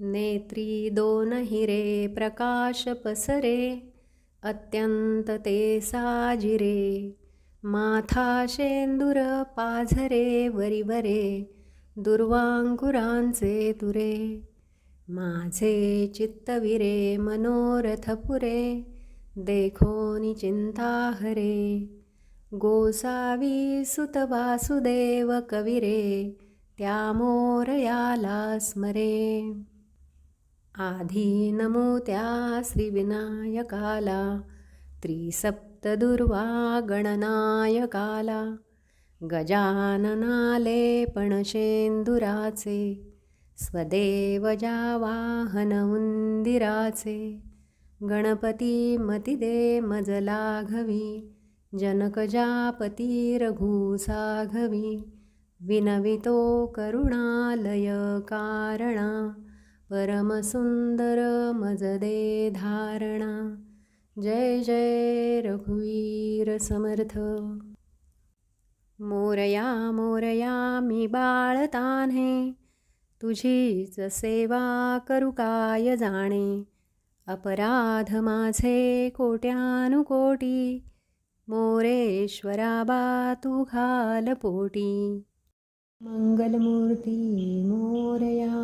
नेत्री दोन हिरे प्रकाश पसरे अत्यंत ते साजिरे. माथा शेंदूर पाझरे वरिवरे दुर्वांकुरांचे तुरे. माझे चित्तविरे मनोरथ पुरे देखोनी चिंता हरे गोसावी सुत वासुदेव कविरे त्या मोरयाला स्मरे. आधी नमो त्या श्रीविनायकाला त्रिसप्तदुर्वा गणनायकाला गजाननाले पणशेंदुराचे स्वदेवजा वाहन उंदिराचे गणपती मतिदे मजलाघवी जनकजापती रघुसाघवी विनवितो करुणालय कारणा परमसुंदर मजदे धारणा जय जय रघुवीर समर्थ। मोरया मोरया मी बाळतान्हे तुझीच सेवा करू काय जाणे? अपराध माझे कोट्यानुकोटी। मोरेश्वरा बा तू घाल पोटी। मंगलमूर्ती मोरया